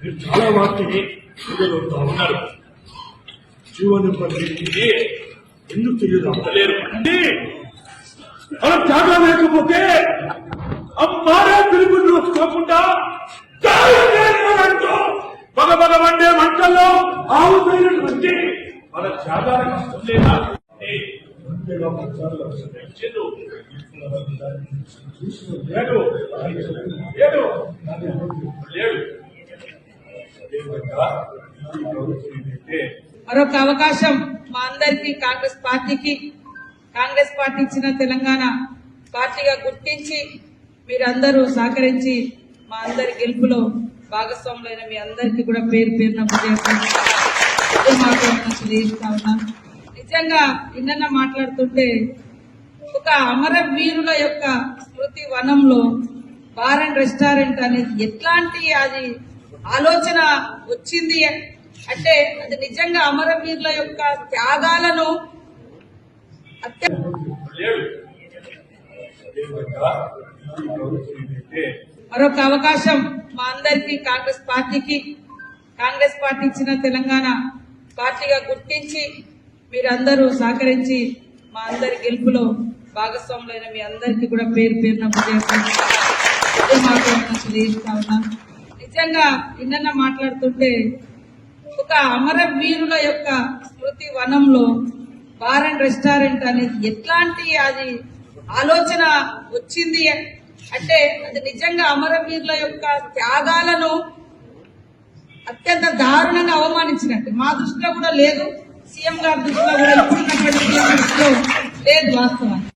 మీరు చాలా వాటిని చూడగలుగుతా ఉన్నారు జీవన పరిస్థితి ఎందుకు తెలియదు అంటలేరు అంటే మన త్యాగం లేకపోతే అమ్మారే పిలుపు చూసుకోకుండా అంటూ పగ పగ వండే మంటల్లో ఆవు మన త్యాగానికి అర్థం లేదా అంతేగా మంచాల్లో చెడు. లేడు లేడు లేడు మరొక అవకాశం మా అందరికీ కాంగ్రెస్ పార్టీకి. కాంగ్రెస్ పార్టీ ఇచ్చిన తెలంగాణ పార్టీగా గుర్తించి మీరందరూ సహకరించి మా అందరి గెలుపులో భాగస్వాములైన మీ అందరికీ కూడా పేరు పేరున తెలియజేస్తా ఉన్నా. నిజంగా నిన్న మాట్లాడుతుంటే ఒక అమరవీరుల యొక్క స్మృతి వనంలో బార్ అండ్ రెస్టారెంట్ అనేది ఎట్లాంటి అది ఆలోచన వచ్చింది అంటే అది నిజంగా అమరవీరుల యొక్క త్యాగాలను మరొక అవకాశం మా అందరికీ కాంగ్రెస్ పార్టీకి. కాంగ్రెస్ పార్టీ ఇచ్చిన తెలంగాణ పార్టీగా గుర్తించి మీరందరూ సహకరించి మా అందరి గెలుపులో భాగస్వాములైన మీ అందరికీ కూడా పేరు పేరున తెలియజేస్తా ఉన్నాను. ముఖ్యంగా నిన్న మాట్లాడుతుంటే ఒక అమరవీరుల యొక్క స్మృతి వనంలో బార్ అండ్ రెస్టారెంట్ అనేది ఎట్లాంటి అది ఆలోచన వచ్చింది అంటే అది నిజంగా అమరవీరుల యొక్క త్యాగాలను అత్యంత దారుణంగా అవమానించినట్టు. మా దృష్టిలో కూడా లేదు. సీఎం గారి దృష్టిలో కూడా ఇప్పుడున్నటువంటి దృష్టిలో లేదు వాస్తవానికి